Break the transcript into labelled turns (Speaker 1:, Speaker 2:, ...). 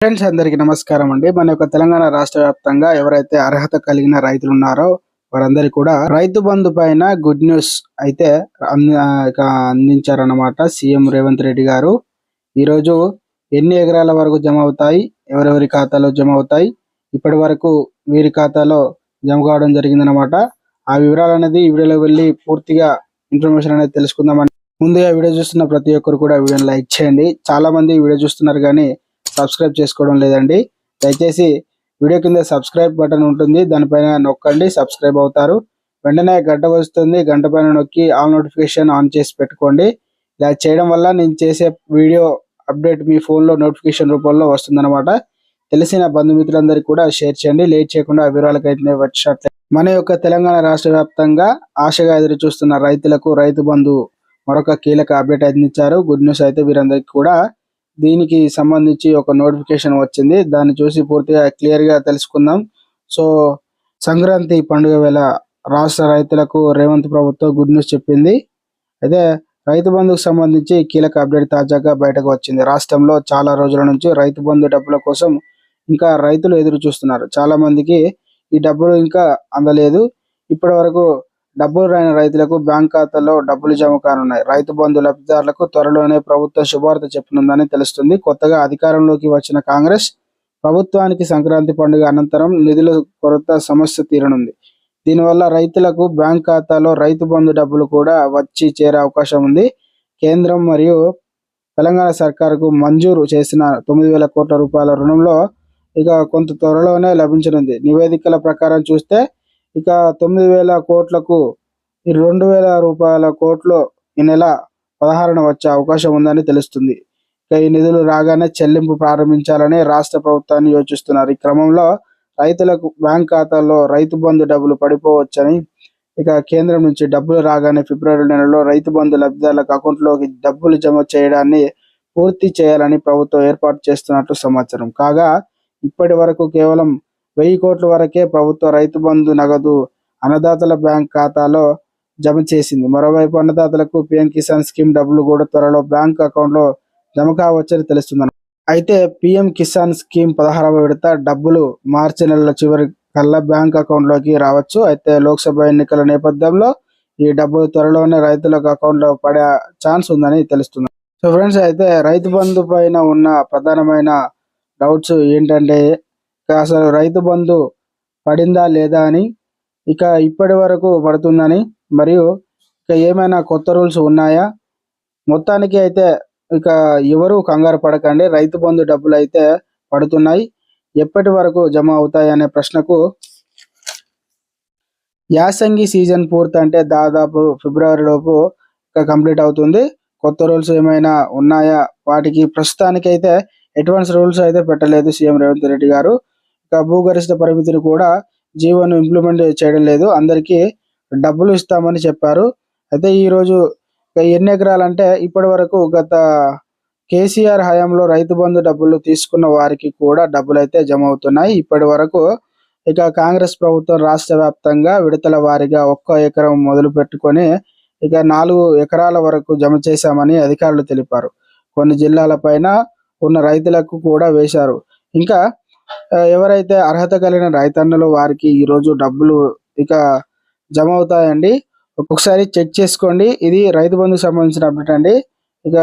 Speaker 1: Friends అందరికీ నమస్కారం అండి. మన యొక్క తెలంగాణ రాష్ట్ర వ్యాప్తంగా ఎవరైతే అర్హత కలిగిన రైతులు ఉన్నారో వారందరికీ కూడా రైతు బంధు పైన గుడ్ న్యూస్ అయితే అందించారన్నమాట సీఎం రేవంత్ రెడ్డి గారు. ఈరోజు ఎన్ని ఎకరాల వరకు జమ అవుతాయి ఎవరెవరి ఖాతాలో జమ అవుతాయి ఇప్పటి వరకు వీరి ఖాతాలో జమ కావడం జరిగిందనమాట ఆ వివరాలు అనేది ఈ వీడియోలో వెళ్ళి పూర్తిగా ఇన్ఫర్మేషన్ అనేది తెలుసుకుందాం ముందుగా వీడియో చూస్తున్న ప్రతి ఒక్కరు కూడా వీడియోని లైక్ చేయండి. చాలా మంది వీడియో చూస్తున్నారు కానీ సబ్స్క్రైబ్ చేసుకోవడం లేదండి. దయచేసి వీడియో కింద సబ్స్క్రైబ్ బటన్ ఉంటుంది. దానిపైన నొక్కండి సబ్స్క్రైబ్ అవుతారు. వెంటనే గంట వస్తుంది. గంట పైన నొక్కి ఆల్ నోటిఫికేషన్ ఆన్ చేసి పెట్టుకోండి. ఇలా చేయడం వల్ల నేను చేసే వీడియో అప్డేట్ మీ ఫోన్లో నోటిఫికేషన్ రూపంలో వస్తుందన్నమాట. తెలిసిన బంధుమిత్రులందరికీ కూడా షేర్ చేయండి. లేట్ చేయకుండా ఆ వివరాలకైతే వచ్చినట్లే మన యొక్క తెలంగాణ రాష్ట్ర వ్యాప్తంగా ఆశగా ఎదురు చూస్తున్న రైతులకు రైతు బంధు మరొక కీలక అప్డేట్ అందించారు గుడ్ న్యూస్ అయితే వీరందరికీ కూడా. దీనికి సంబంధించి ఒక నోటిఫికేషన్ వచ్చింది. దాన్ని చూసి పూర్తిగా క్లియర్గా తెలుసుకుందాం. సో సంక్రాంతి పండుగ వేళ రాష్ట్ర రైతులకు రేవంత్ ప్రభుత్వం గుడ్ న్యూస్ చెప్పింది. అయితే రైతు బంధుకు సంబంధించి కీలక అప్డేట్ తాజాగా బయటకు వచ్చింది. రాష్ట్రంలో చాలా రోజుల నుంచి రైతు బంధు డబ్బుల కోసం ఇంకా రైతులు ఎదురు చూస్తున్నారు. చాలా మందికి ఈ డబ్బులు ఇంకా అందలేదు. ఇప్పటి వరకు డబ్బులు రాని రైతులకు బ్యాంక్ ఖాతాలో డబ్బులు జమ కానున్నాయి. రైతు బంధు లబ్ధిదారులకు త్వరలోనే ప్రభుత్వ శుభార్త చెప్పనుందని తెలుస్తుంది. కొత్తగా అధికారంలోకి వచ్చిన కాంగ్రెస్ ప్రభుత్వానికి సంక్రాంతి పండుగ అనంతరం నిధుల కొరత సమస్య తీరనుంది. దీనివల్ల రైతులకు బ్యాంక్ ఖాతాలో రైతు బంధు డబ్బులు కూడా వచ్చి చేరే అవకాశం ఉంది. కేంద్రం మరియు తెలంగాణ సర్కారుకు మంజూరు చేసిన తొమ్మిది వేల కోట్ల రూపాయల రుణంలో ఇక కొంత త్వరలోనే లభించనుంది. నివేదికల ప్రకారం చూస్తే ఇక తొమ్మిది వేల కోట్లకు ఈ రెండు వేల రూపాయల కోట్లు ఈ నెల పదహారున వచ్చే అవకాశం ఉందని తెలుస్తుంది. ఇక ఈ నిధులు రాగానే చెల్లింపు ప్రారంభించాలని రాష్ట్ర ప్రభుత్వాన్ని యోచిస్తున్నారు. ఈ క్రమంలో రైతులకు బ్యాంక్ ఖాతాల్లో రైతు బంధు డబ్బులు పడిపోవచ్చని ఇక కేంద్రం నుంచి డబ్బులు రాగానే ఫిబ్రవరి నెలలో రైతు బంధు లబ్ధిదారులకు అకౌంట్లోకి డబ్బులు జమ చేయడాన్ని పూర్తి చేయాలని ప్రభుత్వం ఏర్పాటు చేస్తున్నట్లు సమాచారం. కాగా ఇప్పటి వరకు కేవలం వెయ్యి కోట్ల వరకే ప్రభుత్వ రైతు బంధు నగదు అన్నదాతల బ్యాంక్ ఖాతాలో జమ చేసింది. మరోవైపు అన్నదాతలకు పిఎం కిసాన్ స్కీమ్ డబ్బులు కూడా త్వరలో బ్యాంక్ అకౌంట్లో జమ కావచ్చని తెలుస్తుంది అయితే పిఎం కిసాన్ స్కీమ్ పదహారవ విడత డబ్బులు మార్చి నెలల చివరి కల్లా బ్యాంక్ అకౌంట్లోకి రావచ్చు. అయితే లోక్సభ ఎన్నికల నేపథ్యంలో ఈ డబ్బులు త్వరలోనే రైతులకు అకౌంట్లో పడే ఛాన్స్ ఉందని తెలుస్తుంది సో ఫ్రెండ్స్ అయితే రైతు బంధు పైన ఉన్న ప్రధానమైన డౌట్స్ ఏంటంటే అసలు రైతు బంధు పడిందా లేదా అని ఇక ఇప్పటి వరకు పడుతుందని మరియు ఇక ఏమైనా కొత్త రూల్స్ ఉన్నాయా? మొత్తానికి అయితే ఇక ఎవరు కంగారు పడకండి. రైతు బంధు డబ్బులు అయితే పడుతున్నాయి. ఎప్పటి వరకు జమ అవుతాయి అనే ప్రశ్నకు యాసంగి సీజన్ పూర్తి అంటే దాదాపు ఫిబ్రవరి లోపు కంప్లీట్ అవుతుంది. కొత్త రూల్స్ ఏమైనా ఉన్నాయా? వాటికి ప్రస్తుతానికైతే ఎటువంటి రూల్స్ అయితే పెట్టలేదు సీఎం రేవంత్ రెడ్డి గారు. ఇక భూగరిష్ట పరిమితిని కూడా జీవోను ఇంప్లిమెంట్ చేయడం లేదు. అందరికీ డబ్బులు ఇస్తామని చెప్పారు. అయితే ఈ రోజు ఇక ఎన్ని ఎకరాలంటే ఇప్పటి వరకు గత కేసీఆర్ హయాంలో రైతు బంధు డబ్బులు తీసుకున్న వారికి కూడా డబ్బులు అయితే జమ అవుతున్నాయి ఇప్పటి వరకు ఇక కాంగ్రెస్ ప్రభుత్వం రాష్ట్ర వ్యాప్తంగా విడతల వారీగా ఒక్క ఎకరం మొదలు పెట్టుకొని ఇక నాలుగు ఎకరాల వరకు జమ చేశామని అధికారులు తెలిపారు. కొన్ని జిల్లాల పైన ఉన్న రైతులకు కూడా వేశారు. ఇంకా ఎవరైతే అర్హత కలిగిన రైతన్నలు వారికి ఈ రోజు డబ్బులు ఇక జమ అవుతాయండి ఒకసారి చెక్ చేసుకోండి. ఇది రైతు బంధుకు సంబంధించిన అప్డేట్ అండి. ఇక